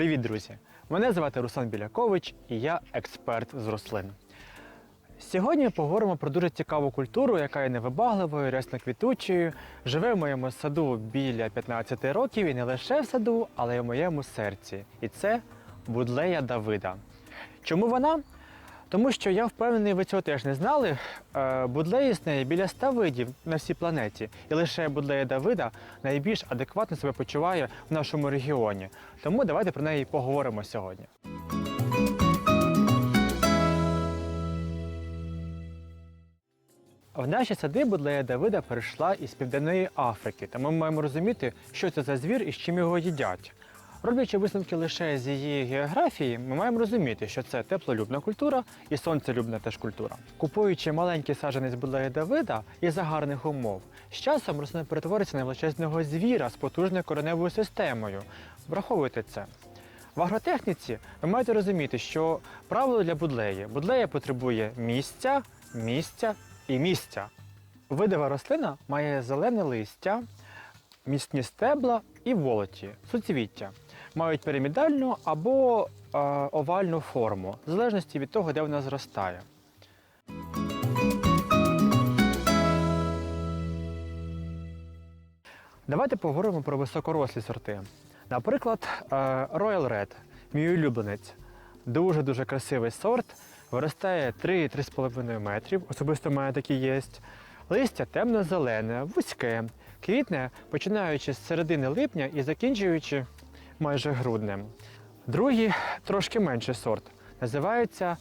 Привіт, друзі! Мене звати Руслан Білякович і я експерт з рослин. Сьогодні поговоримо про дуже цікаву культуру, яка є невибагливою, рясно-квітучою, живе в моєму саду біля 15 років і не лише в саду, але й в моєму серці. І це будлея Давида. Чому вона? Тому що я впевнений, ви цього теж не знали. Е, Будлеї існує біля 100 видів на всій планеті, і лише будлея Давида найбільш адекватно себе почуває в нашому регіоні. Тому давайте про неї поговоримо сьогодні. В наші сади будлея Давида перейшла із Південної Африки, тому ми маємо розуміти, що це за звір і з чим його їдять. Роблячи висновки лише з її географії, ми маємо розуміти, що це теплолюбна культура і сонцелюбна теж культура. Купуючи маленький саджанець будлея Давида із за гарних умов, з часом рослина перетвориться на величезного звіра з потужною кореневою системою. Враховуйте це. В агротехніці ви маєте розуміти, що правило для будлеї будлея потребує місця, місця і місця. Видова рослина має зелене листя, міцні стебла і волоті, суцвіття. Мають пірамідальну або е, овальну форму, в залежності від того, де вона зростає. Давайте поговоримо про високорослі сорти. Наприклад, е, Royal Red, мій улюбленець. Дуже-дуже красивий сорт. Виростає 3-3,5 метрів. Особисто в мене такі є. Листя темно-зелене, вузьке, квітне, починаючи з середини липня і закінчуючи майже груднем. Другий трошки менший сорт. Називається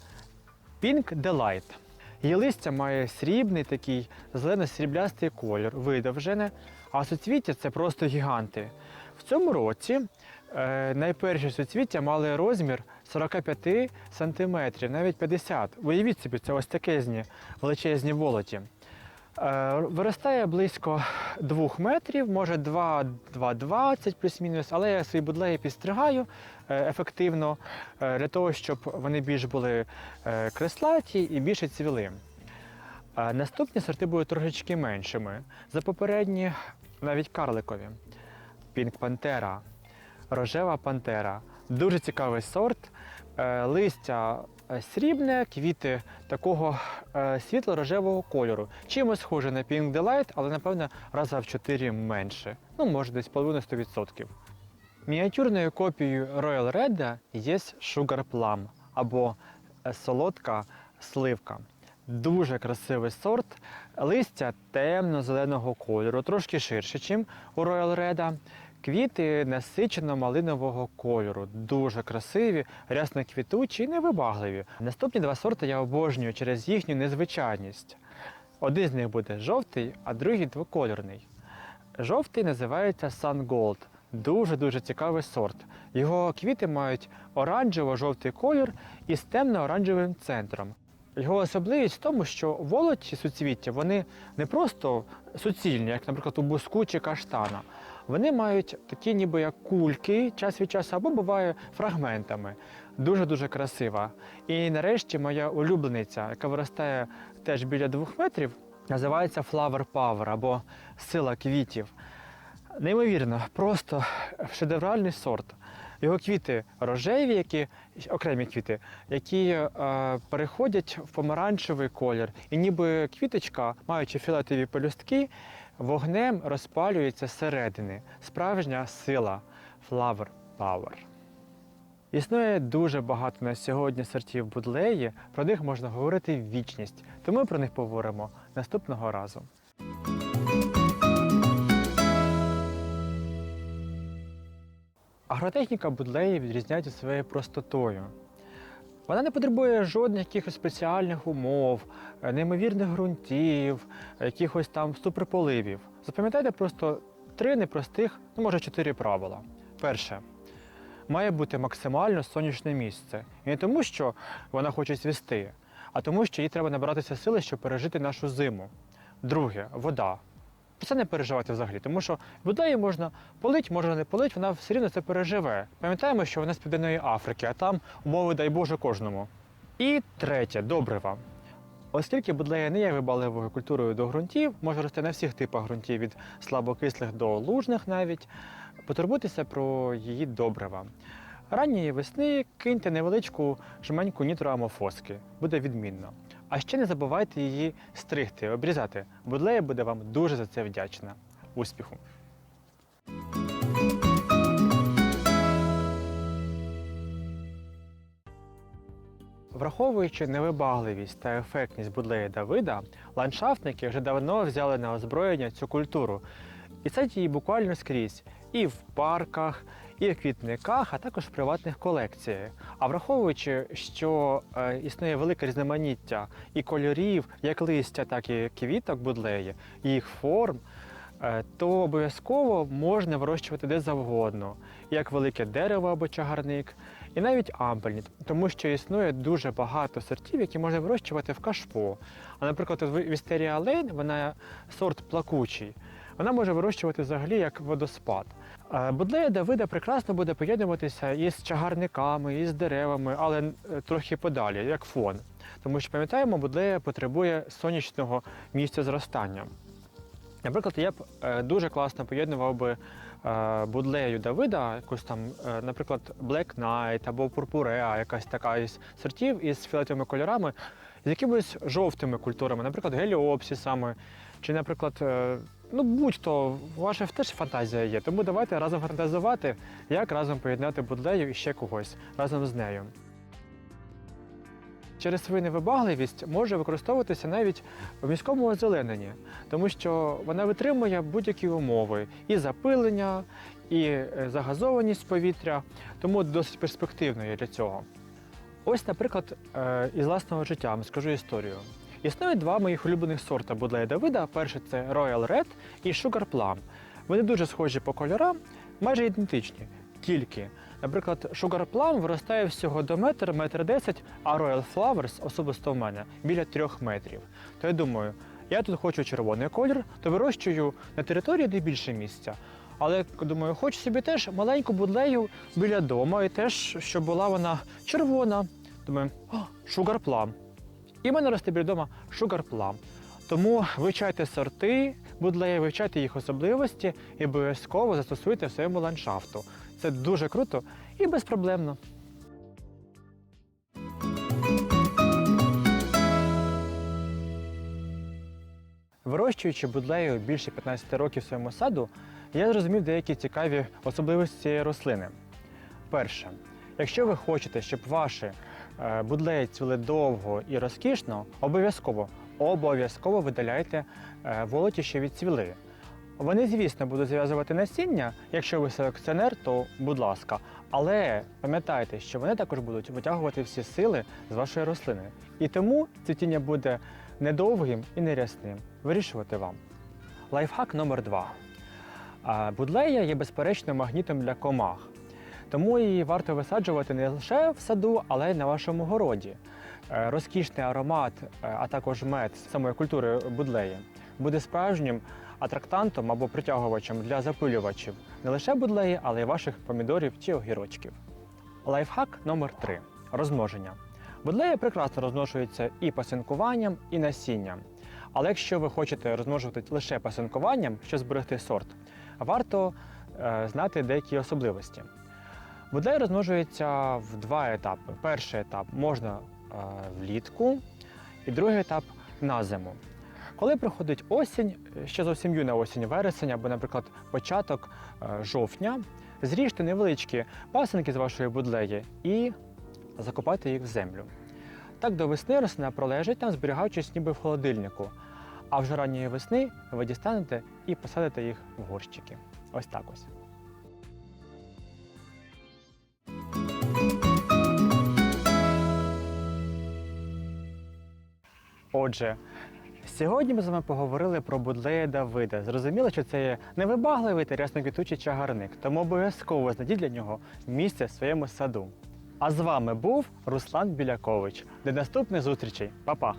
Pink Delight. Її листя має срібний такий зелено-сріблястий колір, видовжене, а суцвіття це просто гіганти. В цьому році е, найперші суцвіття мали розмір 45 см, навіть 50 Уявіть собі, це ось такезні величезні волоті. Е, Виростає близько 2 метрів, може 2-2,20 плюс-мінус, але я свої будлеї підстригаю е, ефективно е, для того, щоб вони більш були креслаті і більше цвіли. Наступні сорти будуть трошечки меншими. За попередні навіть карликові. Пінк Пантера, рожева пантера. Дуже цікавий сорт. Листя срібне, квіти такого е, світло-рожевого кольору. Чимось схоже на Pink Delight, але напевно раза в 4 менше. Ну, може, десь половина 100%. Мініатюрною копією Royal Red є Sugar Plum або е, солодка сливка. Дуже красивий сорт. Листя темно-зеленого кольору, трошки ширше, ніж у Royal Red. Квіти насичено-малинового кольору, дуже красиві, рясно квітучі і невибагливі. Наступні два сорти я обожнюю через їхню незвичайність. Один з них буде жовтий, а другий двокольорний. Жовтий називається Sun Gold. Дуже-дуже цікавий сорт. Його квіти мають оранжево-жовтий колір із темно-оранжевим центром. Його особливість в тому, що волоті суцвіття вони не просто суцільні, як, наприклад, у буску чи каштана. Вони мають такі, ніби як кульки час від часу, або буває фрагментами. Дуже-дуже красива. І нарешті моя улюблениця, яка виростає теж біля двох метрів, називається Flower Power або сила квітів. Неймовірно, просто шедевральний сорт. Його квіти рожеві, які окремі квіти, які е, переходять в помаранчевий колір, і ніби квіточка, маючи фіолетові пелюстки, вогнем розпалюється зсередини. Справжня сила Flower Power. Існує дуже багато на сьогодні сортів будлеї, про них можна говорити вічність, тому про них поговоримо наступного разу. Агротехніка будлеї відрізняється своєю простотою. Вона не потребує жодних якихось спеціальних умов, е, неймовірних ґрунтів, якихось там суперполивів. Запам'ятайте просто три непростих, ну може чотири правила. Перше. Має бути максимально сонячне місце. І не тому, що вона хоче свісти, а тому, що їй треба набиратися сили, щоб пережити нашу зиму. Друге вода. Про це не переживати взагалі, тому що вода можна полить, можна не полить, вона все рівно це переживе. Пам'ятаємо, що вона з Південної Африки, а там умови, дай Боже, кожному. І третє добрива. Оскільки будлея не є вибаливою культурою до ґрунтів, може рости на всіх типах ґрунтів, від слабокислих до лужних навіть, потурбуйтеся про її добрива. Ранньої весни киньте невеличку жменьку нітроамофоски. Буде відмінно. А ще не забувайте її стригти, обрізати. Будлея буде вам дуже за це вдячна. Успіху! Враховуючи невибагливість та ефектність будлея Давида, ландшафтники вже давно взяли на озброєння цю культуру. І це її буквально скрізь і в парках, і в квітниках, а також в приватних колекціях. А враховуючи, що е, існує велике різноманіття і кольорів, як листя, так і квіток будлеї, їх форм, е, то обов'язково можна вирощувати де завгодно, як велике дерево або чагарник, і навіть ампельні, тому що існує дуже багато сортів, які можна вирощувати в кашпо. А наприклад, Вістерія Лейн, вона сорт плакучий. Вона може вирощувати взагалі як водоспад. Е, Будлея Давида прекрасно буде поєднуватися із чагарниками, із деревами, але е, трохи подалі, як фон. Тому що пам'ятаємо, будлея потребує сонячного місця зростання. Наприклад, я б е, дуже класно поєднував би будлею Давида, якусь там, наприклад, Black Knight або Пурпуреа, якась така із сортів із фіолетовими кольорами, з якимись жовтими культурами, наприклад, геліопсісами, чи, наприклад, ну будь-то, ваша теж фантазія є. Тому давайте разом фантазувати, як разом поєднати будлею і ще когось разом з нею. Через свою невибагливість може використовуватися навіть в міському озелененні, тому що вона витримує будь-які умови і запилення, і е, загазованість повітря, тому досить перспективною для цього. Ось, наприклад, е, із власного життя скажу історію. Існує два моїх улюблених сорта будлея Давида. Перший це Royal Red і Sugar Plum. Вони дуже схожі по кольорам, майже ідентичні. Тільки, наприклад, Sugar Plum виростає всього до метр, метр десять, а Royal Flowers, особисто в мене, біля трьох метрів. То я думаю, я тут хочу червоний колір, то вирощую на території, де більше місця. Але думаю, хочу собі теж маленьку будлею біля дому, і теж, щоб була вона червона. Думаю, о, Sugar Plum. І в мене росте біля дома Plum. Тому вивчайте сорти будлеї, вивчайте їх особливості і обов'язково застосуйте в своєму ландшафту. Це дуже круто і безпроблемно. Вирощуючи будлею більше 15 років в своєму саду, я зрозумів деякі цікаві особливості цієї рослини. Перше, якщо ви хочете, щоб ваші будлеї цвіли довго і розкішно, обов'язково обов'язково видаляйте е, волоті, що відцвіли. Вони, звісно, будуть зв'язувати насіння. Якщо ви селекціонер, то будь ласка. Але пам'ятайте, що вони також будуть витягувати всі сили з вашої рослини. І тому цвітіння буде недовгим і нерясним. Вирішувати вам. Лайфхак номер 2 Будлея є безперечно магнітом для комах. Тому її варто висаджувати не лише в саду, але й на вашому городі. Е, Розкішний аромат, е, а також мед самої культури будлеї буде справжнім атрактантом або притягувачем для запилювачів не лише будлеї, але й ваших помідорів чи огірочків. Лайфхак номер 3 розмноження. Будлея прекрасно розмножується і пасинкуванням, і насінням. Але якщо ви хочете розмножувати лише пасинкуванням, щоб зберегти сорт, варто е, знати деякі особливості. Будлей розмножується в два етапи. Перший етап можна е, влітку, і другий етап на зиму. Коли приходить осінь, ще зовсім юна осінь, вересень або, наприклад, початок е, жовтня, зріжте невеличкі пасинки з вашої будлеї і закопайте їх в землю. Так до весни рослина пролежить там, зберігаючись ніби в холодильнику. А вже ранньої весни ви дістанете і посадите їх в горщики. Ось так ось. Отже, сьогодні ми з вами поговорили про будлея Давида. Зрозуміло, що це є невибагливий та рясноквітучий чагарник, тому обов'язково знайдіть для нього місце в своєму саду. А з вами був Руслан Білякович. До наступних зустрічей. Па-па!